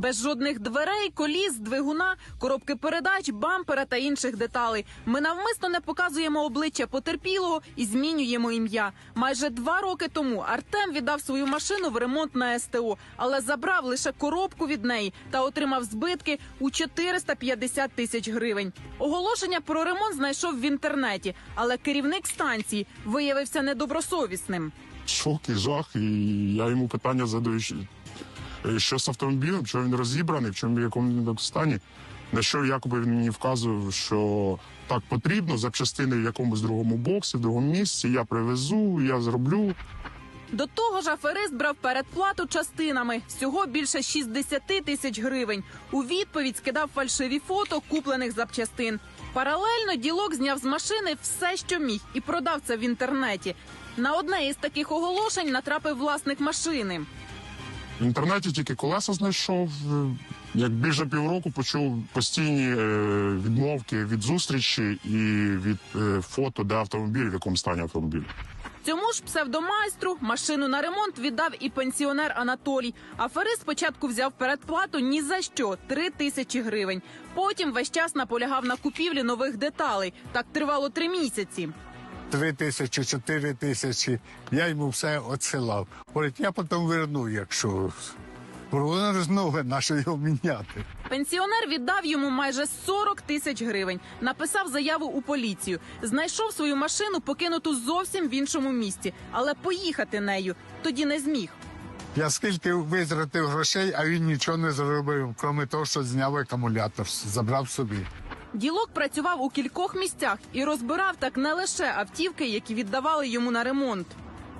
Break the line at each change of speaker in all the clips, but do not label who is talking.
без жодних дверей, коліс, двигуна, коробки передач, бампера та інших деталей. Ми навмисно не показуємо обличчя потерпілого і змінюємо ім'я. Майже два роки тому Артем віддав свою машину в ремонт на СТО, але забрав лише коробку від неї та отримав збитки у 450 тисяч гривень. Оголошення про ремонт знайшов в інтернеті, але керівник станції виявився недобросовісним.
шок і жах. І я йому питання задаю, що- е, з автомобілем, що він розібраний, в чому в якому стані. На що якоби він мені вказував, що так потрібно, запчастини в якомусь другому боксі, в другому місці. Я привезу, я зроблю.
До того ж, аферист брав передплату частинами всього більше 60 тисяч гривень. У відповідь скидав фальшиві фото куплених запчастин. Паралельно ділок зняв з машини все, що міг, і продав це в інтернеті. На одне із таких оголошень натрапив власник машини.
В інтернеті тільки колеса знайшов. Е, Як більше півроку почув постійні е, відмовки від зустрічі і від е, фото, де автомобіль, в якому стані автомобіль.
Цьому ж псевдомайстру машину на ремонт віддав і пенсіонер Анатолій. Аферист спочатку взяв передплату ні за що три тисячі гривень. Потім весь час наполягав на купівлі нових деталей. Так тривало три місяці.
Три тисячі, чотири тисячі. Я йому все отсилав. Говорить, я потім верну, якщо. Воно ж ноги наші його міняти.
Пенсіонер віддав йому майже 40 тисяч гривень. Написав заяву у поліцію. Знайшов свою машину, покинуту зовсім в іншому місті, але поїхати нею тоді не зміг.
Я скільки витратив грошей, а він нічого не зробив, крім того, що зняв акумулятор, забрав собі.
Ділок працював у кількох місцях і розбирав так не лише автівки, які віддавали йому на ремонт.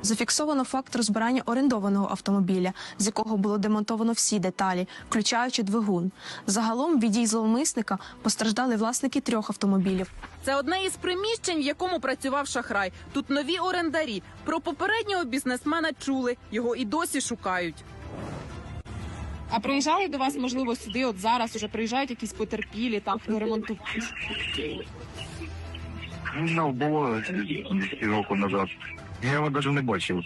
Зафіксовано факт розбирання орендованого автомобіля, з якого було демонтовано всі деталі, включаючи двигун. Загалом від дій зловмисника постраждали власники трьох автомобілів.
Це одне із приміщень, в якому працював шахрай. Тут нові орендарі. Про попереднього бізнесмена чули. Його і досі шукають. А приїжджали до вас, можливо, сюди, от зараз уже приїжджають якісь потерпілі, там ремонту.
Ну, було півроку назад. Я його навіть не бачив.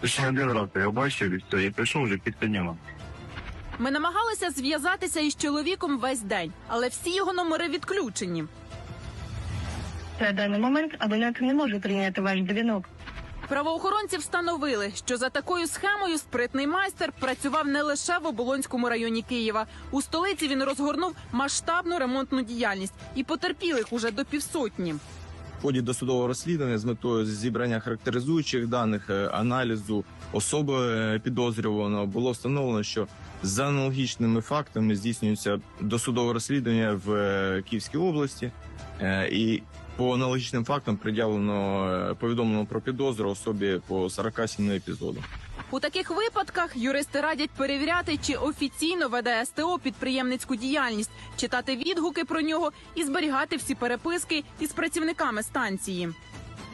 Точно один раз я його бачив і все, і прийшов вже під нього.
Ми намагалися зв'язатися із чоловіком весь день, але всі його номери відключені.
На даний момент абонент не може прийняти ваш дзвінок.
Правоохоронці встановили, що за такою схемою спритний майстер працював не лише в Оболонському районі Києва. У столиці він розгорнув масштабну ремонтну діяльність і потерпілих уже до півсотні.
В ході досудового розслідування з метою зібрання характеризуючих даних, е, аналізу особи е, підозрюваного було встановлено, що за аналогічними фактами здійснюється досудове розслідування в е, Київській області, і по аналогічним фактам пред'явлено е, повідомлено про підозру особі по 47 епізодам.
У таких випадках юристи радять перевіряти, чи офіційно веде СТО підприємницьку діяльність, читати відгуки про нього і зберігати всі переписки із працівниками станції.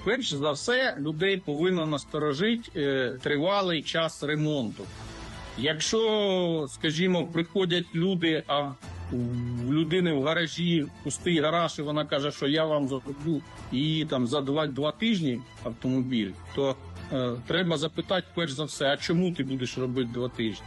перш за все людей повинно насторожити е, тривалий час ремонту. Якщо, скажімо, приходять люди, а у людини в гаражі пустий гараж, і вона каже, що я вам зроблю її там за два, два тижні автомобіль, то е, треба запитати перш за все, а чому ти будеш робити два тижні?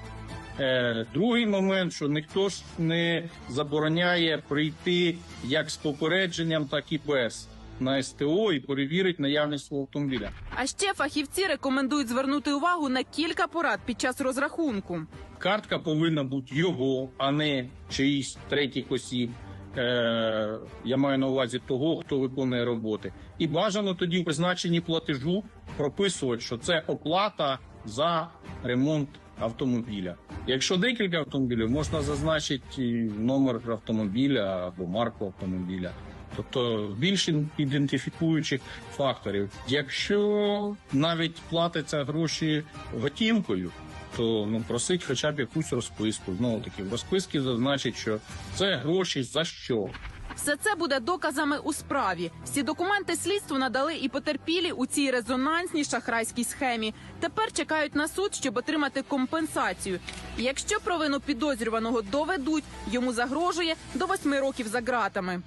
Е, другий момент, що ніхто ж не забороняє прийти як з попередженням, так і без на СТО і перевірити наявність свого автомобіля.
А ще фахівці рекомендують звернути увагу на кілька порад під час розрахунку.
Картка повинна бути його, а не чиїсь третіх осіб. Е, я маю на увазі того, хто виконує роботи. І бажано тоді в призначенні платежу прописувати, що це оплата за ремонт автомобіля. Якщо декілька автомобілів, можна зазначити номер автомобіля або марку автомобіля. Тобто більше ідентифікуючих факторів. Якщо навіть платиться гроші готівкою, то ну просить хоча б якусь розписку. Знову таки в розписці зазначить, що це гроші за що.
Все це буде доказами у справі. Всі документи слідству надали і потерпілі у цій резонансній шахрайській схемі. Тепер чекають на суд, щоб отримати компенсацію. Якщо провину підозрюваного доведуть, йому загрожує до восьми років за ґратами.